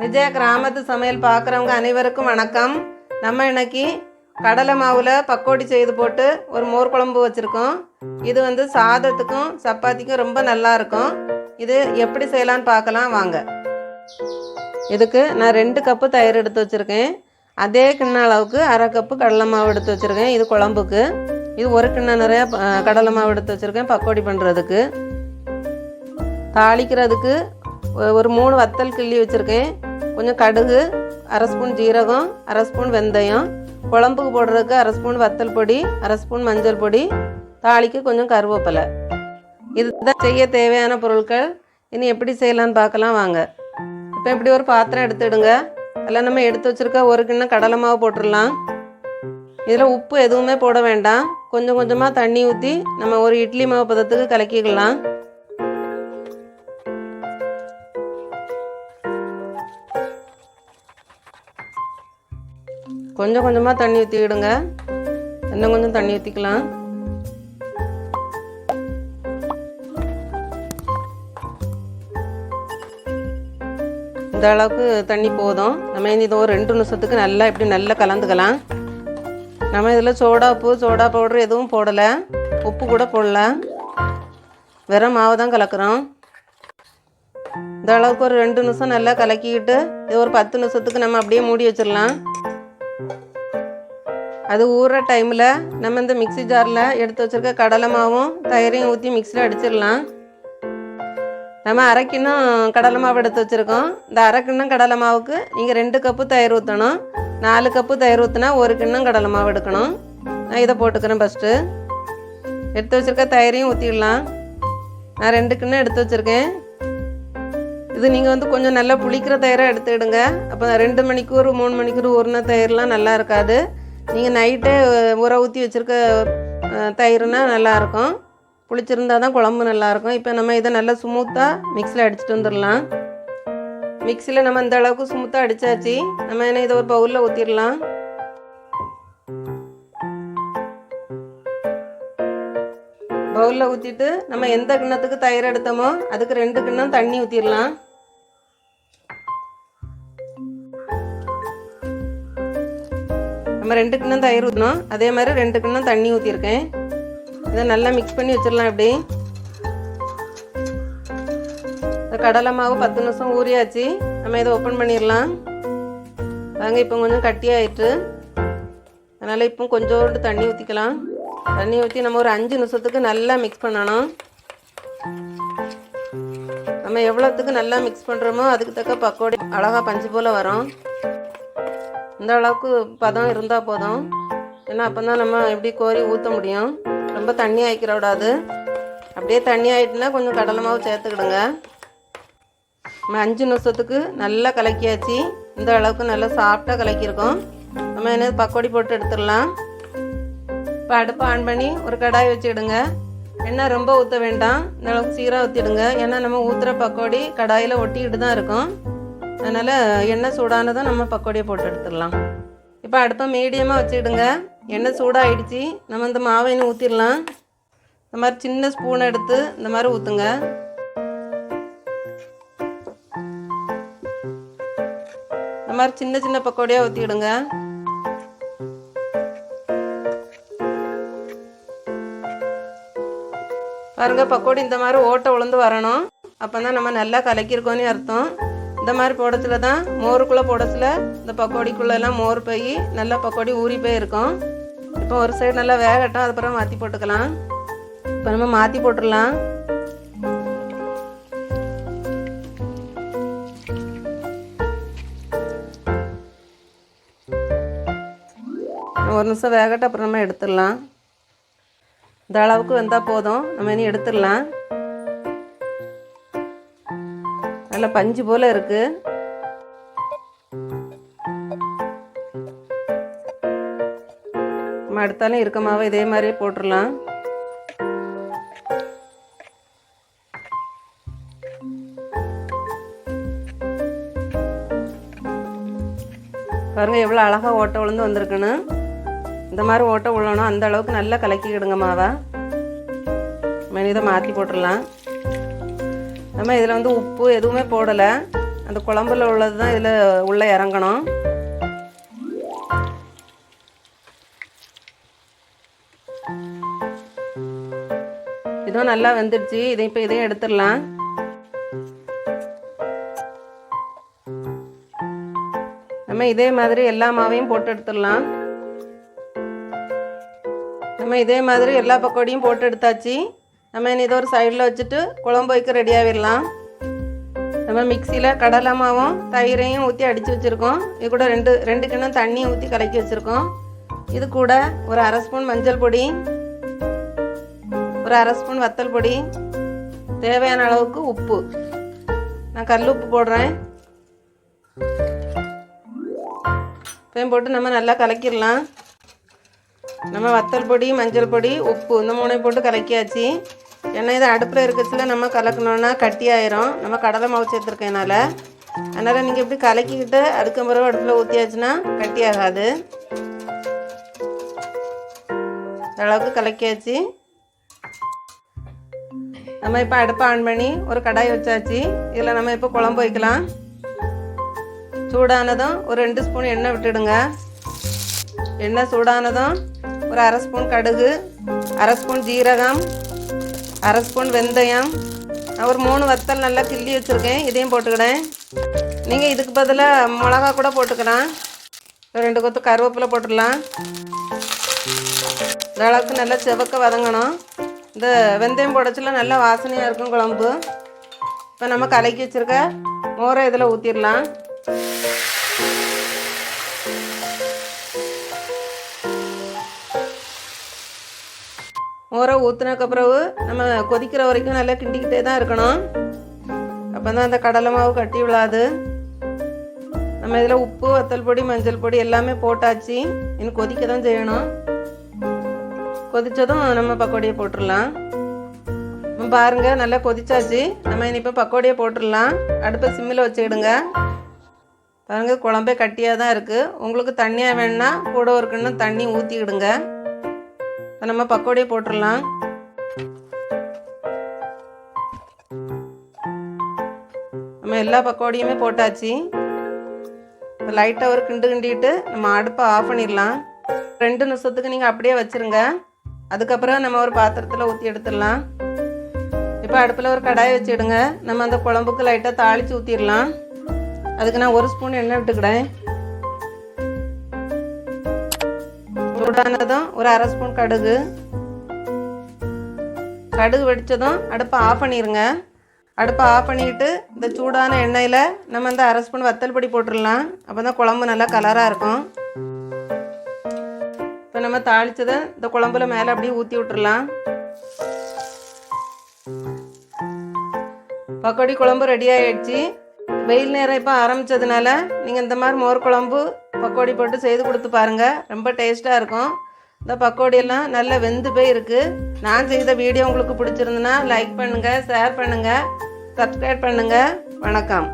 விஜய கிராமத்து சமையல் பார்க்குறவங்க அனைவருக்கும் வணக்கம். நம்ம இன்னைக்கு கடலை மாவில் பக்கோடி செய்து போட்டு ஒரு மோர் குழம்பு வச்சுருக்கோம். இது வந்து சாதத்துக்கும் சப்பாத்திக்கும் ரொம்ப நல்லா இருக்கும். இது எப்படி செய்யலான்னு பார்க்கலாம் வாங்க. இதுக்கு நான் ரெண்டு கப்பு தயிர் எடுத்து வச்சுருக்கேன். அதே கிண்ண அளவுக்கு அரை கப்பு கடலை மாவு எடுத்து வச்சுருக்கேன் இது குழம்புக்கு. இது ஒரு கிண்ணம் நிறையா கடலை மாவு எடுத்து வச்சுருக்கேன் பக்கோடி பண்ணுறதுக்கு தாளிக்கிறதுக்கு ஒரு மூணு வத்தல் கிள்ளி வச்சுருக்கேன். கொஞ்சம் கடுகு அரை ஸ்பூன் ஜீரகம் அரை ஸ்பூன் வெந்தயம் குழம்புக்கு போடுறதுக்கு அரை ஸ்பூன் வத்தல் பொடி அரை ஸ்பூன் மஞ்சள் பொடி தாளிக்கு கொஞ்சம் கருவேப்பிலை. இதுதான் செய்ய தேவையான பொருட்கள். இனி எப்படி செய்யலான்னு பார்க்கலாம் வாங்க. இப்போ இப்படி ஒரு பாத்திரம் எடுத்துடுங்க. அதில் நம்ம எடுத்து வச்சுருக்க ஒரு கிண்ணம் கடலை மாவு போட்டுடலாம். இதில் உப்பு எதுவுமே போட வேண்டாம். கொஞ்சம் கொஞ்சமாக தண்ணி ஊற்றி நம்ம ஒரு இட்லி மாவு பதத்துக்கு கலக்கிக்கலாம். கொஞ்சம் கொஞ்சமாக தண்ணி ஊற்றிக்கிடுங்க இன்னும் கொஞ்சம் தண்ணி ஊற்றிக்கலாம் இந்த அளவுக்கு தண்ணி போதும். நம்ம இனி ஒரு ரெண்டு நிமிஷத்துக்கு நல்லா இப்படி நல்லா கலந்துக்கலாம். நம்ம இதில் சோடா உப்பு சோடா பவுடர் எதுவும் போடலை. உப்பு கூட போடல. வெறும் மாவு தான் கலக்கிறோம். இந்த அளவுக்கு ஒரு ரெண்டு நிமிஷம் நல்லா கலக்கிக்கிட்டு இது ஒரு பத்து நிமிஷத்துக்கு நம்ம அப்படியே மூடி வச்சிடலாம். அது ஊறுற டைமில் நம்ம இந்த மிக்சி ஜாரில் எடுத்து வச்சுருக்க கடலை மாவும் தயிரையும் ஊற்றி மிக்சியில் அடிச்சிடலாம். நம்ம அரை கடலை மாவு எடுத்து வச்சுருக்கோம். இந்த அரைக்கிண்ணம் கடலை மாவுக்கு நீங்கள் ரெண்டு கப்பு தயிர் ஊற்றணும் நாலு கப்பு தயிர் ஊற்றினா ஒரு கிண்ணம் கடலை மாவு எடுக்கணும். நான் இதை போட்டுக்கிறேன் ஃபஸ்ட்டு எடுத்து வச்சுருக்க தயிரையும் ஊற்றிடலாம் நான் ரெண்டு கிண்ணம் எடுத்து வச்சுருக்கேன். இது நீங்கள் வந்து கொஞ்சம் நல்லா புளிக்கிற தயிராக எடுத்துக்கிடுங்க. அப்போ ரெண்டு மணிக்கூர் மூணு மணிக்கூர் ஊறின தயிர்லாம் நல்லா இருக்காது. நீங்கள் நைட்டே உர ஊற்றி வச்சுருக்க தயிர்னா நல்லாயிருக்கும் புளிச்சிருந்தா தான் குழம்பு நல்லாயிருக்கும் இப்போ நம்ம இதை நல்லா ஸ்மூத்தாக மிக்ஸியில் அடிச்சுட்டு வந்துடலாம். மிக்ஸியில் நம்ம இந்த அளவுக்கு ஸ்மூத்தாக அடித்தாச்சு நம்ம என்ன இதை ஒரு பவுலில் ஊற்றிடலாம் பவுலில் ஊற்றிட்டு நம்ம எந்த கிண்ணத்துக்கு தயிர் எடுத்தோமோ அதுக்கு ரெண்டு கிண்ணம் தண்ணி ஊற்றிடலாம் நம்ம ரெண்டு கிண்ணம் தயிர் ஊற்றணும் அதே மாதிரி ரெண்டு கிண்ணம் தண்ணி ஊற்றிருக்கேன் இதை நல்லா மிக்ஸ் பண்ணி வச்சிடலாம் இப்படி. கடலை மாவு பத்து நிமிஷம் ஊறியாச்சு. நம்ம இதை ஓப்பன் பண்ணிடலாம். வாங்க இப்போ கொஞ்சம் கட்டியாயிட்டு. அதனால் இப்போ கொஞ்சோண்டு தண்ணி ஊற்றிக்கலாம் தண்ணி ஊற்றி நம்ம ஒரு அஞ்சு நிமிஷத்துக்கு நல்லா மிக்ஸ் பண்ணணும். நம்ம எவ்வளோத்துக்கு நல்லா மிக்ஸ் பண்ணுறோமோ அதுக்கு தக்க பக்கோடி அழகாக பஞ்சு போல் வரும். இந்த அளவுக்கு பதம் இருந்தால் போதும். ஏன்னா அப்போ தான் நம்ம எப்படி கோரி ஊற்ற முடியும். ரொம்ப தண்ணி ஆக்கிட விடாது. அப்படியே தண்ணி ஆயிட்டுனா கொஞ்சம் கடலை மாவு சேர்த்துக்கிடுங்க. நம்ம அஞ்சு நிமிஷத்துக்கு நல்லா கலக்கியாச்சு. இந்த அளவுக்கு நல்லா சாஃப்டாக கலக்கியிருக்கோம். நம்ம என்ன பக்கோடி போட்டு எடுத்துடலாம். இப்போ அடுப்பை ஆன் பண்ணி ஒரு கடாய் வச்சுக்கிடுங்க. எண்ணெய் ரொம்ப ஊற்ற வேண்டாம். இந்த அளவுக்கு சீராக ஊற்றிடுங்க ஏன்னா நம்ம ஊற்றுற பக்கோடி கடாயில் ஒட்டிக்கிட்டு தான் இருக்கும். அதனால் எண்ணெய் சூடானதும் நம்ம பக்கோடியை போட்டு எடுத்துடலாம். இப்போ அடுப்பை மீடியமாக வச்சுக்கிடுங்க. எண்ணெய் சூடாகிடுச்சு நம்ம இந்த மாவையும் ஊற்றிடலாம் இந்த மாதிரி சின்ன ஸ்பூன் எடுத்து இந்த மாதிரி ஊற்றுங்க இந்த மாதிரி சின்ன சின்ன பக்கோடியாக ஊற்றிடுங்க பாருங்க பக்கோடி இந்த மாதிரி ஓட்டை உளுந்து வரணும். அப்போ தான் நம்ம நல்லா கலக்கியிருக்கோன்னு அர்த்தம். இந்த மாதிரி போடத்தில் தான் மோருக்குள்ளே போடத்தில் இந்த பக்கோடிக்குள்ளெல்லாம் மோர் போய் நல்லா பக்கோடி ஊறி போய் இருக்கும் இப்போ ஒரு சைடு நல்லா வேகட்டும் அதுக்கப்புறம் மாற்றி போட்டுக்கலாம். இப்போ நம்ம மாற்றி போட்டுடலாம். ஒரு நிமிஷம் வேகட்டும் அப்புறம் நம்ம எடுத்துடலாம். இந்த அளவுக்கு வந்தால் போதும். நம்ம இனி எடுத்துடலாம். நல்லா பஞ்சு போல் இருக்கு. நம்ம எடுத்தாலும் இருக்கமாவே இதே மாதிரியே போட்டுடலாம் பாருங்க எவ்வளோ அழகாக ஓட்டை விழுந்து வந்திருக்குன்னு. இந்த மாதிரி ஓட்டை விழணும் அந்த அளவுக்கு நல்லா கலக்கிக்கிடுங்க மாவை. நம்ம இதை மாற்றி போட்டுடலாம் நம்ம இதில் வந்து உப்பு எதுவுமே போடலை. அந்த குழம்புல உள்ளது தான் இதில் உள்ளே இறங்கணும். இதுவும் நல்லா வெந்துடுச்சு. இதை இப்போ இதையும் எடுத்துடலாம். நம்ம இதே மாதிரி எல்லா மாவையும் போட்டு எடுத்துடலாம். நம்ம இதே மாதிரி எல்லா பக்கோடியும் போட்டு எடுத்தாச்சு. நம்ம இனி இதை ஒரு சைடில் வச்சுட்டு குழம்பு வைக்க ரெடி ஆகிடலாம் நம்ம மிக்சியில் கடலை மாவும் தயிரையும் ஊற்றி அடித்து வச்சுருக்கோம். இது கூட ரெண்டு ரெண்டு கிண்ணம் தண்ணி ஊற்றி கலக்கி வச்சுருக்கோம். இது கூட ஒரு அரை ஸ்பூன் மஞ்சள் பொடி ஒரு அரை ஸ்பூன் வத்தல் பொடி தேவையான அளவுக்கு உப்பு. நான் கல் உப்பு போடுறேன். இப்பயும் போட்டு நம்ம நல்லா கலக்கிடலாம். நம்ம வத்தல் பொடி மஞ்சள் பொடி உப்பு இந்த மூணையும் போட்டு கலக்கியாச்சு. ஏன்னா இது அடுப்பில் இருக்கிறதுல நம்ம கலக்கணுன்னா கட்டி ஆயிரும். நம்ம கடலை மாவு சேர்த்துருக்கனால. அதனால் நீங்கள் இப்படி கலக்கிக்கிட்டு அடுக்க பிறகு அடுப்பில் ஊற்றியாச்சுன்னா கட்டி ஆகாது. அளவுக்கு கலக்கியாச்சு. நம்ம இப்போ அடுப்பை ஆன் பண்ணி ஒரு கடாய் வச்சாச்சு. இதில் நம்ம இப்போ குழம்பு வைக்கலாம். சூடானதும் ஒரு ரெண்டு ஸ்பூன் எண்ணெய் விட்டுடுங்க. எண்ணெய் சூடானதும் ஒரு அரை ஸ்பூன் கடுகு அரை ஸ்பூன் ஜீரகம் அரை ஸ்பூன் வெந்தயம். நான் ஒரு மூணு வத்தல் நல்லா கிள்ளி வச்சுருக்கேன். இதையும் போட்டுக்கிறேன். நீங்கள் இதுக்கு பதிலாக மிளகா கூட போட்டுக்கலாம். ரெண்டு கொத்து கருவேப்பிலை போட்டுடலாம் இந்த அளவுக்கு நல்லா செவக்க வதங்கணும். இந்த வெந்தயம் போடச்சில நல்லா வாசனையாக இருக்கும் குழம்பு. இப்போ நம்ம கலக்கி வச்சுருக்க மோரை இதில் ஊற்றிடலாம் மோரை ஊற்றுனக்கு பிறகு நம்ம கொதிக்கிற வரைக்கும் நல்லா கிண்டிக்கிட்டே தான் இருக்கணும். அப்போ தான் அந்த கடலை மாவு கட்டி விழாது. நம்ம இதில் உப்பு வத்தல் பொடி மஞ்சள் பொடி எல்லாமே போட்டாச்சு. இன்னும் கொதிக்க தான் செய்யணும். கொதித்ததும் நம்ம பக்கோடியை போட்டுடலாம். பாருங்கள் பாருங்க நல்லா கொதிச்சாச்சு. நம்ம இனி இப்போ பக்கோடியை போட்டுடலாம். அடுப்பை சிம்மில் வச்சுக்கிடுங்க. பாருங்கள் குழம்பே கட்டியாக தான் இருக்குது உங்களுக்கு தண்ணியாக வேணுன்னா கூட ஒரு கிண்ணம் தண்ணி ஊற்றிக்கிடுங்க நம்ம பக்கோடியை போட்டுடலாம் நம்ம எல்லா பக்கோடியுமே போட்டாச்சு. இப்போ லைட்டாக ஒரு கிண்டு கிண்டிட்டு நம்ம அடுப்பை ஆஃப் பண்ணிடலாம். ரெண்டு நிமிஷத்துக்கு நீங்கள் அப்படியே வச்சுருங்க. அதுக்கப்புறம் நம்ம ஒரு பாத்திரத்தில் ஊற்றி எடுத்துடலாம். இப்போ அடுப்பில் ஒரு கடாயை வச்சுடுங்க. நம்ம அந்த குழம்புக்கு லைட்டாக தாளித்து ஊற்றிடலாம் அதுக்கு நான் ஒரு ஸ்பூன் எண்ணெய் விட்டுக்கிறேன். சூடானதும் ஒரு அரை ஸ்பூன் கடுகு. கடுகு வெடித்ததும் அடுப்பை ஆஃப் பண்ணிடுங்க அடுப்பை ஆஃப் பண்ணிக்கிட்டு இந்த சூடான எண்ணெயில் நம்ம இந்த அரை ஸ்பூன் வத்தல் பொடி போட்டுடலாம். அப்போ தான் குழம்பு நல்லா கலராக இருக்கும். இப்போ நம்ம தாளித்ததை இந்த குழம்புல மேலே அப்படியே ஊற்றி விட்டுடலாம். பக்கோடி குழம்பு ரெடி ஆகிடுச்சு வெயில் நேரம் இப்போ ஆரம்பித்ததுனால நீங்கள் இந்த மாதிரி மோர் குழம்பு பக்கோடி போட்டு செய்து கொடுத்து பாருங்கள் ரொம்ப டேஸ்ட்டாக இருக்கும். இந்த பக்கோடியெல்லாம் நல்லா வெந்து போய் இருக்குது நான் செய்த வீடியோ உங்களுக்கு பிடிச்சிருந்துன்னா லைக் பண்ணுங்கள் ஷேர் பண்ணுங்கள் சப்ஸ்கிரைப் பண்ணுங்கள் வணக்கம்.